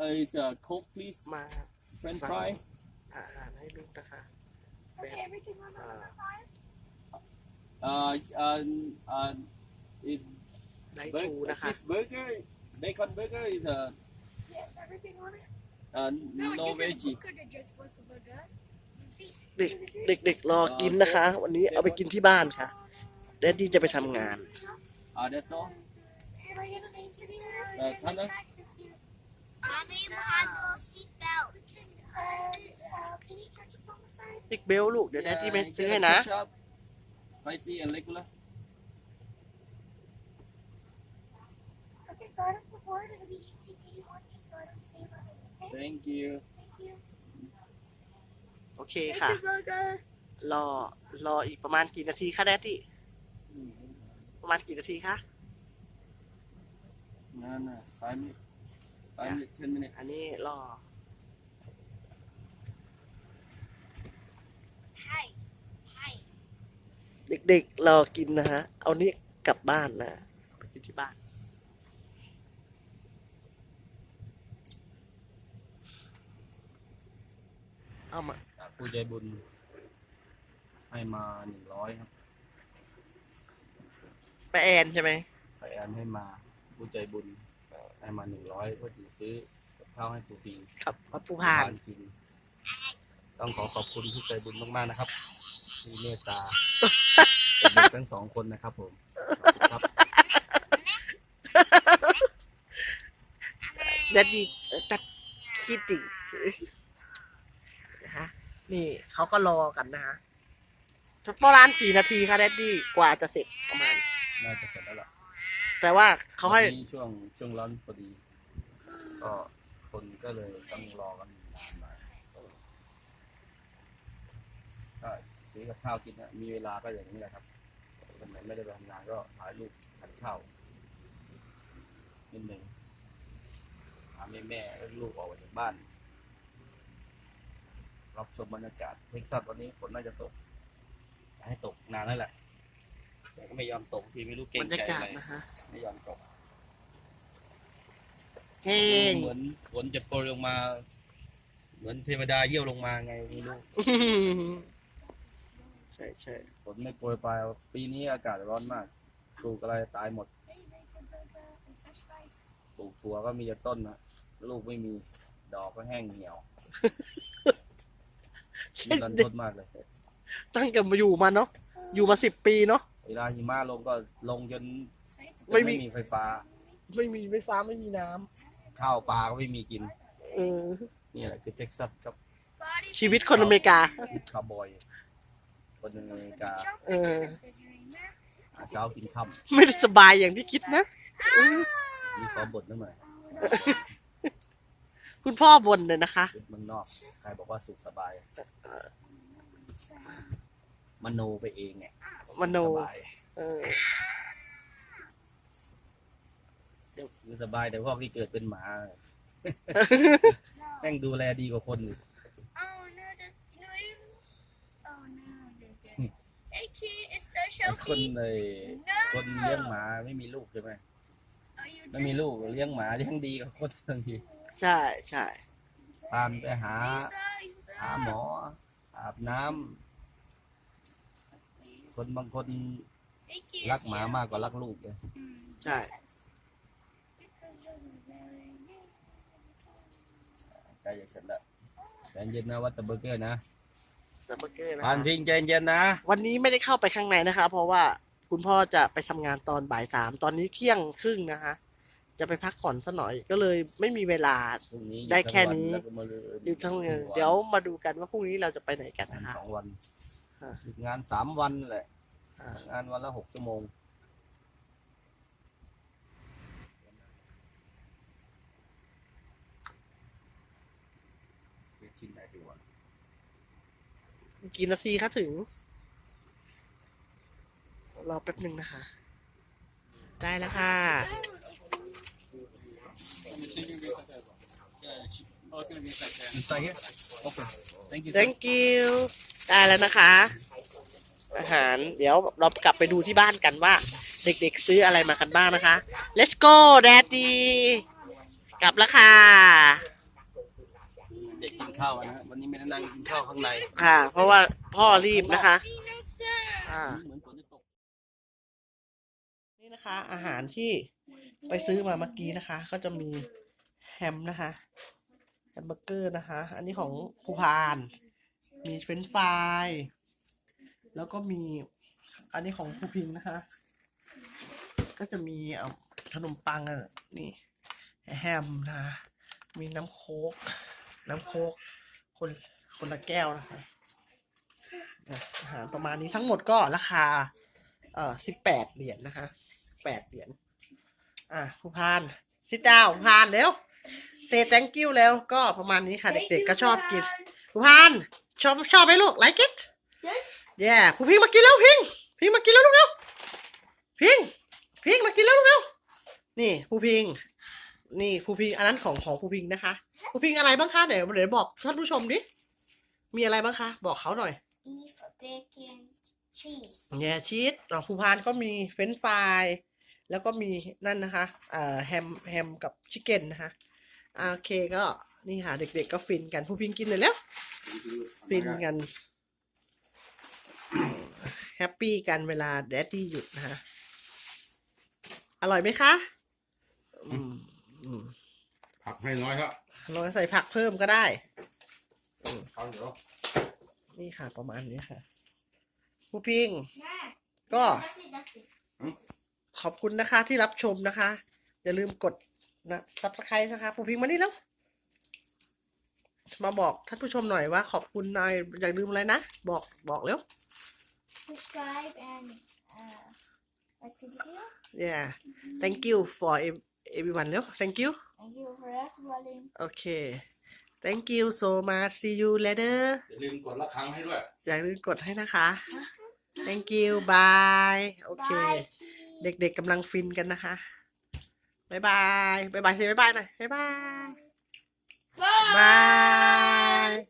uh, is uh, Coke, please. มา French fry. อาหารให้ลูกนะคะเป็น Okay, everything on the อ่า other side? Uh, uh, uh, is ได้ bur- ทูนะคะ cheeseburger, bacon burger is uh, Yes, everything on it. uh, No, no you could veggie. could have just was the burger. เด็กเด็กๆรอกินนะคะ วันนี้เอาไปกินที่บ้านค่ะแดดดี้จะไปทำงาน Uh, that's all. Am I gonna make it in? Uh, Tana? Mommy, handle seatbelt. Uh, uh, penny ketchup on the side. บิ๊กเบลลูก เดี๋ยวแดดดี้ไป Yeah, ซื้อ get ให้ a นะ ketchup, Spicy and regular. Okay, start up the board. It'll be easy if you want to start and save on it. Okay? Thank you. Thank you. โอเคค่ะ burger. รอ รออีกประมาณกี่นาทีคะแดดดี้ประมาณกี่นาทีคะ No, no, five minutes. Five Yeah. minutes, ten minutes. อันนี้รอ Hi. Hi. เด็กๆรอกินนะฮะ เอานี้กลับบ้านนะไปกินที่บ้าน เอามา จากผู้ใจบุญ ให้มาหนึ่งร้อยครับไปแอนใช่ไหม ไปแอนให้มาผู้ใจบุญ ให้มาหนึ่งร้อยเพื่อจะซื้อกับข้าวให้ปูปิงครับวัดภูพานทกิน ต้องขอขอบคุณผู้ใจบุญมากๆนะครับที่เมตตาเด็กทั้งสองคนนะครับ ผมขอบคุณครับแดดดี้ตัดคิดดินะฮะนี่เขาก็รอกันนะฮะสักประมาณกี่นาทีคะแดดดี้กว่าจะเสร็จประมาณ น่าจะเสร็จแล้วล่ะ แต่ว่าเขาให้ วันนี้ช่วงช่วงร้อนพอดี ก็คนก็เลยต้องรอกันนานหน่อยก็ซื้อกับข้าวกินนะมีเวลาก็อย่างนี้แหละครับวันไหนไม่ได้ไปทำงานก็ถ่ายรูปทานข้าวนิดหนึ่งพาแม่แม่และลูกออกไปจากบ้าน รับชมบรรยากาศเท็กซัสวันนี้ฝนน่าจะตกอยากให้ตกนานแล้วแหละ แต่ก็ไม่ยอมตกสิไม่รู้เก่งบรรใจยากาศอะไรนะฮะไม่ยอมตกเฮ้งเหมือนฝนจะโปรยลงมา เหมือนเทวดาเยี่ยวลงมาไงไม่รู้ใช่ใช่ฝนไม่โปรยปลายปีนี้อากาศร้อนมากปลูกอะไรตายหมด They make a burger and french fries. ปลูกถั่วก็มีแต่ต้นนะลูกไม่มีดอกก็แห้งเหี่ยวนี่รันทดมากเลยตั้งแต่มาอยู่มาเนาะอยู่มาสิบปีเนาะ เวลาหิมะลงก็ลงจน Say it จนไม่มีไม่มี ไฟฟ้า ไม่มีไฟฟ้าไม่มีน้ำข้าวปลาก็ไม่มีกิน เออ นี่แหละคือเท็กซัสครับ body ชีวิตคนอเมริกา ชีวิตคาวบอย คนอเมริกา jump Uh. uh, scissoring there. หาเช้ากินค่ไม่ได้สบายอย่างที่คิดนะำมีขอบทนิดหน่อยคุณพ่อบ่นเลยนะคะชีวิตเมืองนอก ใครบอกว่าสุขสบาย มโนไปเองไงมโนสุขสบายเออคือสบายแต่พวกที่เกิดเป็นหมา แม่งดูแลดีกว่าคนอีก Oh no, the you know you. Oh no, they're good. hey kid, it's the ไอ้คน Shoki. เลยคนเลี้ยงหมาไม่มีลูกใช่ไหม Are you ไม่มีลูกเลี้ยงหมาเลี้ยงดีกว่าคนบางทีใช่ใช่พามันไปหา He's หาหมออาบน้ำ คนบางคน Hey kid. รักหมามากกว่ารักลูกเลยใช่ ใจเย็นเสร็จแล้วใจเย็นนะวัตเตอร์เบอร์เกอร์นะสปาเกอร์นะทานคะพิงใจเย็นนะวันนี้ไม่ได้เข้าไปข้างในนะคะ เพราะว่าคุณพ่อจะไปทำงานตอนบ่ายสามตอนนี้เที่ยงครึ่งนะคะ จะไปพักผ่อนสักหน่อยก็เลยไม่มีเวลา พรุ่งนี้ได้แค่นี้แล้วก็มาเลยอยู่ทั้งเงินเดี๋ยวมาดูกันว่าพรุ่งนี้เราจะไปไหนกันงานนะคะ สองวันอ่า หยุดงานสามวันแหละอ่างานวันละหกชั่วโมงชิ้นไหนดีวะกี่นาทีคะถึง รอแป๊บหนึ่งนะคะ ได้แล้วค่ะ Inside here? Okay. Thank you. sir. thank you ได้แล้วนะคะ อาหารเดี๋ยวเรากลับไปดูที่บ้านกันว่า เด็กๆซื้ออะไรมากันบ้างนะคะ let's go daddy กลับแล้วค่ะเด็กกินข้าวนะวันนี้ไม่ได้นั่งกินข้าวข้างในค่ะ เพราะว่าพ่อรีบนะคะอ่าเหมือนฝนจะตกนี่นะคะ อาหารที่ไปซื้อมาเมื่อกี้นะคะ ก็จะมีแฮมนะคะแฮมเบอร์เกอร์นะคะ อันนี้ของภูพาน มีเฟรนฟรายแล้วก็มีอันนี้ของภูพิงนะคะ ก็จะมีขนมปังอะนี่แฮมนะคะมีน้ำโค้ก น้ำโค้กคนคนละแก้วนะคะอาหารประมาณนี้ทั้งหมดก็ราคา เอ่อสิบแปดเหรียญนะคะแปดเหรียญอะผู้พานซิดาวผู้พานเร็วเซ thank you แล้วก็ประมาณนี้ค่ะ เด็กๆก็ชอบกินผู้พาน ชอบชอบไหมลูก like it Yes. แย่ผู้พิงมากินแล้วพิง พิงมากินแล้วลูกเร็วพิง พิงมากินแล้วลูกเร็วนี่ผู้พิง นี่ผู้พิง อันนั้นของของผู้พิงนะคะผู้พิงอะไรบ้างคะเดี๋ยวเดี๋ยวบอกท่านผู้ชมดิมีอะไรบ้างคะบอกเขาหน่อย Beef, bacon, cheese. แย่ชีสอะภูพานก็มีเฟรนช์ฟรายแล้วก็มีนั่นนะคะเอ่อแฮมแฮมกับชิคเก้นนะคะอะโอเคก็นี่ค่ะเด็กๆก็ฟินกันผู้พิงกินเลยแล้ว ฟินกัน แฮปปี้กันเวลาแดดดี้หยุดนะคะอร่อยไหมคะอืมอืมผักให้น้อยครับลองใส่ผักเพิ่มก็ได้เอาเดี๋ยวนี่ค่ะประมาณนี้ค่ะผู้พิง ก็ That's it, that's it. ขอบคุณนะคะที่รับชมนะคะ อย่าลืมกดนะซับสไครต์นะคะผู้พิงมานี่แล้ว มาบอกท่านผู้ชมหน่อยว่าขอบคุณหน่อยอย่าลืมอะไรนะ บอกบอกแล้ว Subscribe and uh, like the video. yeah thank you for ev- everyone แล้ว thank you Thank you for everybody. โอเค thank you so much see you later อย่าลืมกดละครั้งให้ด้วย อย่าลืมกดให้นะคะ thank you bye โอเค Bye. เด็กๆกำลังฟินกันนะคะ บ๊ายบาย บ๊ายบายสิบ๊ายบายหน่อยบ๊ายบาย Bye. Bye.